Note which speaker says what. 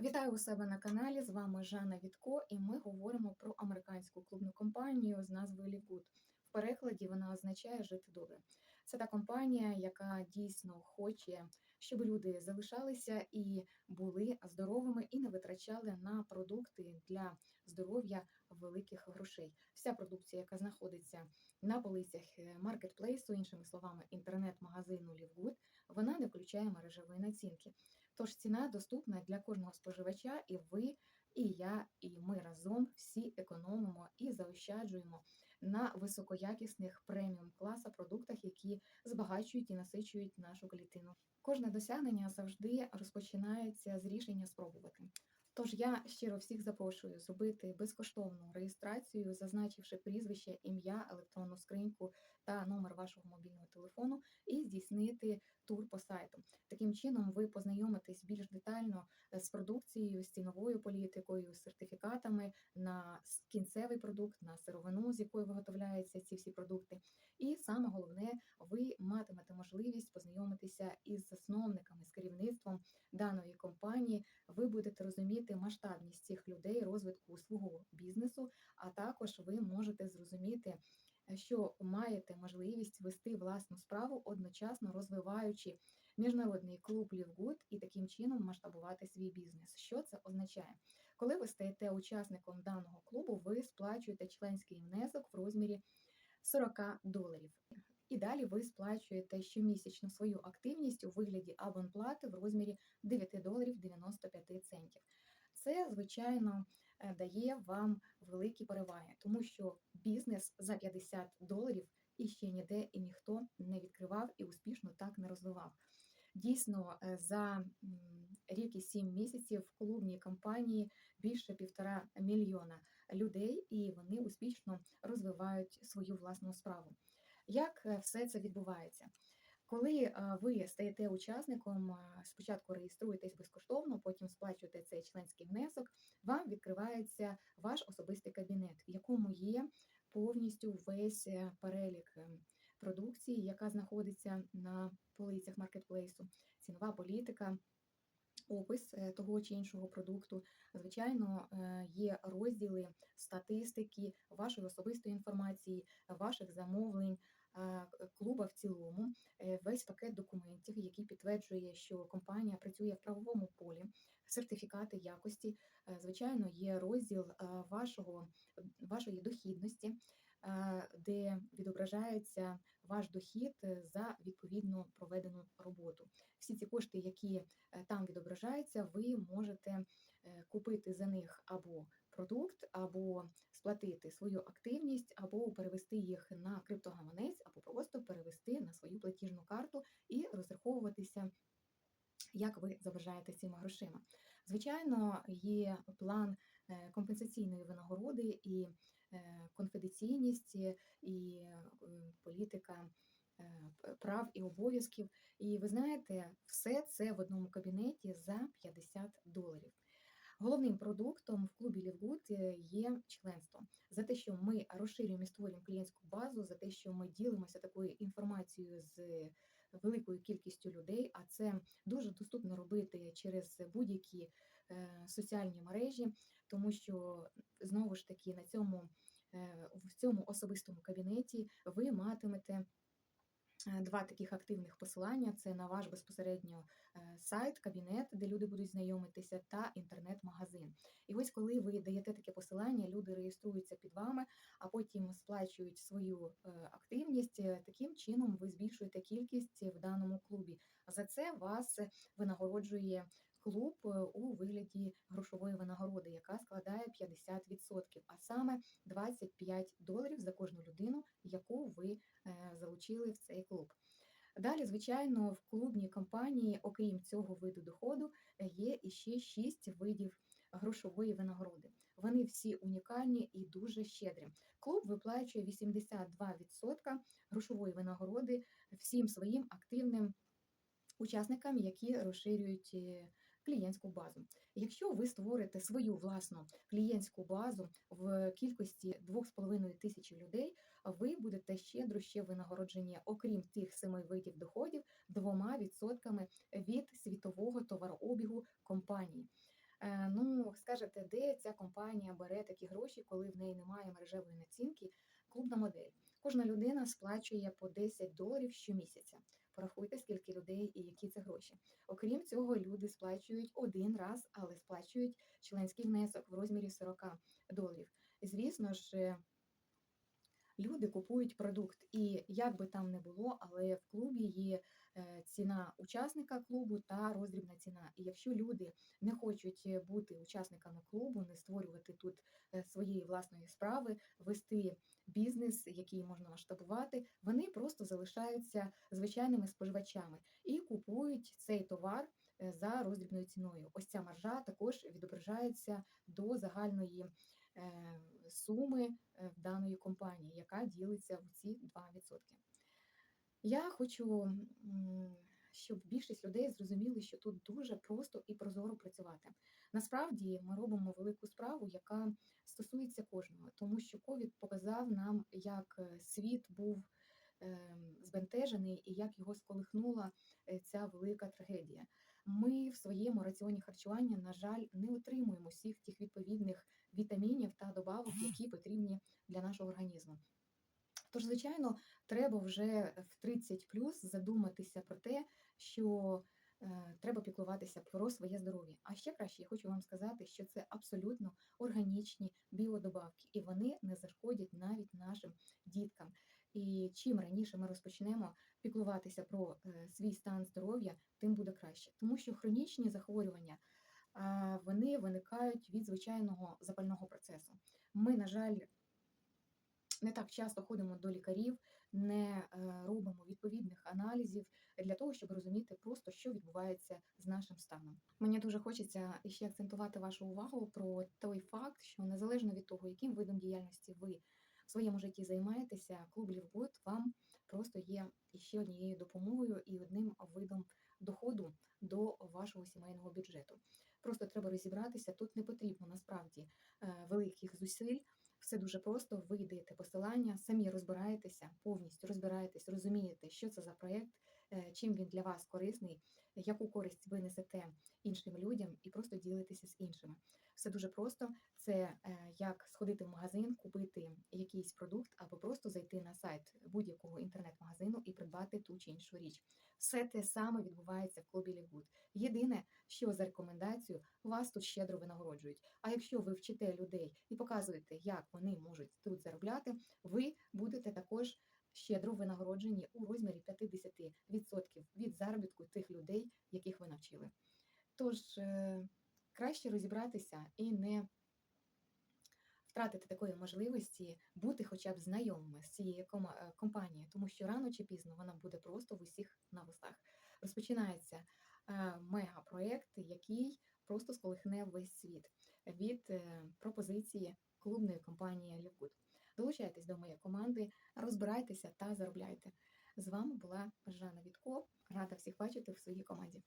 Speaker 1: Вітаю у себе на каналі. З вами Жанна Вітко, і ми говоримо про американську клубну компанію з назвою Livegood. В перекладі вона означає жити добре. Це та компанія, яка дійсно хоче, щоб люди залишалися і були здоровими і не витрачали на продукти для здоров'я великих грошей. Вся продукція, яка знаходиться на полицях е, маркетплейсу, іншими словами, інтернет-магазину Livegood, вона не включає мережевої націнки. Тож ціна доступна для кожного споживача, і ви, і я, і ми разом всі економимо і заощаджуємо на високоякісних преміум класа продуктах, які збагачують і насичують нашу клітину. Кожне досягнення завжди розпочинається з рішення спробувати. Тож я щиро всіх запрошую зробити безкоштовну реєстрацію, зазначивши прізвище, ім'я, електронну скриньку та номер вашого мобільного телефону, і здійснити тур по сайту. Таким чином, ви познайомитесь більш детально е, з продукцією, з ціновою політикою, з сертифікатами на кінцевий продукт, на сировину, з якої виготовляються ці всі продукти. І саме головне, ви матимете можливість познайомитися із засновниками, з керівництвом даної компанії. Ви будете розуміти масштабність цих людей, розвитку свого бізнесу, а також ви можете зрозуміти що маєте можливість вести власну справу, одночасно розвиваючи міжнародний клуб Лівгуд і таким чином масштабувати свій бізнес. Що це означає? Коли ви стаєте учасником даного клубу, ви сплачуєте членський внесок в розмірі 40 доларів. І далі ви сплачуєте щомісячно свою активність у вигляді абонплати в розмірі 9 доларів 95 центів. Це, звичайно, е, дає вам великі переваги, тому що бізнес за 50 доларів і ще ніде і ніхто не відкривав і успішно так не розвивав. Дійсно, е, за рік і сім місяців в клубній компанії більше півтора мільйона людей, і вони успішно розвивають свою власну справу. Як е, все це відбувається? Коли ви стаєте учасником, спочатку реєструєтесь безкоштовно, потім сплачуєте цей членський внесок, вам відкривається ваш особистий кабінет, в якому є повністю весь е, перелік е, продукції, яка знаходиться на полицях маркетплейсу, цінова політика. Опис е, того чи іншого продукту, звичайно, є розділи статистики, вашої особистої інформації, ваших замовлень, клуба в цілому е, весь пакет документів, який підтверджує, що компанія працює в правовому полі, сертифікати якості. Е, звичайно, є розділ вашого, вашої дохідності. Де відображається ваш дохід за відповідно проведену роботу. Всі ці кошти, які е, там відображаються, ви можете купити за них або продукт, або сплатити свою активність, або перевести їх на криптогаманець, або просто перевести на свою платіжну карту і розраховуватися. Як ви заважаєте цими грошима? Звичайно, є план е, компенсаційної винагороди і е, конфіденційність, і е, політика прав і обов'язків. І ви знаєте, все це в одному кабінеті за 50 доларів. Головним продуктом в клубі Лівгуд є членство за те, що ми розширюємо і створюємо клієнтську базу, за те, що ми ділимося такою інформацією з великою кількістю людей. А це дуже доступно робити через будь-які соціальні мережі, тому що знову ж таки на цьому е, в цьому особистому кабінеті ви матимете. Е, два таких активних посилання: це на ваш безпосередньо е, сайт, кабінет, де люди будуть знайомитися, та інтернет-магазин. І ось коли ви даєте таке посилання, люди реєструються під вами, а потім сплачують свою е, активність. Таким чином ви збільшуєте кількість в даному клубі. За це вас винагороджує клуб е, у вигляді грошової винагороди, яка складає 50%, а саме 25 доларів за кожну людину, яку ви е, залучили в цей клуб. Далі, звичайно, в клубній компанії, окрім цього виду доходу, є іще 6 видів грошової винагороди. Вони всі унікальні і дуже щедрі. Клуб виплачує 82% грошової винагороди всім своїм активним учасникам, які розширюють е, клієнтську базу. Якщо ви створите свою власну клієнтську базу в кількості 2,5 тисячі людей, ви будете щедро ще винагороджені, окрім тих семи видів доходів, двома відсотками від світового товарообігу компанії. Е, ну, скажете, де ця компанія бере такі гроші, коли в неї немає мережевої націнки? Клубна модель. Кожна людина сплачує по 10 доларів щомісяця. Порахуйте, скільки людей і які це гроші. Окрім цього, люди сплачують один раз, але сплачують членський внесок в розмірі 40 доларів. Звісно ж, люди купують продукт, і як би там не було, але в клубі є ціна учасника клубу та роздрібна ціна. І якщо люди не хочуть е, бути учасниками клубу, не створювати тут е, своєї власної справи, вести бізнес, який можна масштабувати, вони просто залишаються звичайними споживачами і купують цей товар е, за роздрібною ціною. Ось ця маржа також відображається до загальної е, суми е, в даної компанії, яка ділиться в ці 2%. Я хочу, щоб більшість людей зрозуміли, що тут дуже просто і прозоро працювати. Насправді ми робимо велику справу, яка стосується кожного, тому що ковід показав нам, як е, світ був ем, збентежений і як його сколихнула е, ця велика трагедія. Ми в своєму раціоні харчування, на жаль, не отримуємо всіх тих відповідних вітамінів та добавок, які потрібні для нашого організму. Тож, звичайно, треба вже в 30 плюс задуматися про те, що е, треба піклуватися про своє здоров'я. А ще краще я хочу вам сказати, що це абсолютно органічні біодобавки, і вони не зашкодять навіть нашим діткам. І чим раніше ми розпочнемо піклуватися про е, свій стан здоров'я, тим буде краще. Тому що хронічні захворювання вони виникають від звичайного запального процесу. Ми, на жаль, не так часто ходимо до лікарів, не е, робимо відповідних аналізів для того, щоб розуміти просто, що відбувається з нашим станом. Мені дуже хочеться ще акцентувати вашу увагу про той факт, що незалежно від того, яким видом діяльності ви в своєму житті займаєтеся, клуб Лівгуд вам просто є ще однією допомогою і одним видом доходу до вашого сімейного бюджету. Просто треба розібратися. Тут не потрібно насправді е, великих зусиль. Все дуже просто. Ви йдете посилання, самі розбираєтеся, повністю розбираєтесь, розумієте, що це за проєкт, чим він для вас корисний, яку користь ви несете іншим людям, і просто ділитеся з іншими. Все дуже просто. Це е, як сходити в магазин, купити якийсь продукт, або просто зайти на сайт будь-якого інтернет-магазину і придбати ту чи іншу річ. Все те саме відбувається в клубі Лівгуд. Єдине, що за рекомендацію вас тут щедро винагороджують. А якщо ви вчите людей і показуєте, як вони можуть тут заробляти, ви будете також щедро винагороджені у розмірі 50% від заробітку тих людей, яких ви навчили. Тож е, краще розібратися і не втратити такої можливості бути хоча б знайомими з цією е, компанією, тому що рано чи пізно вона буде просто в усіх на вустах. Розпочинається е, мегапроєкт, який просто сколихне весь світ від пропозиції клубної компанії Лівгуд. Долучайтесь до моєї команди, розбирайтеся та заробляйте. З вами була Жанна Вітко. Рада всіх бачити в своїй команді.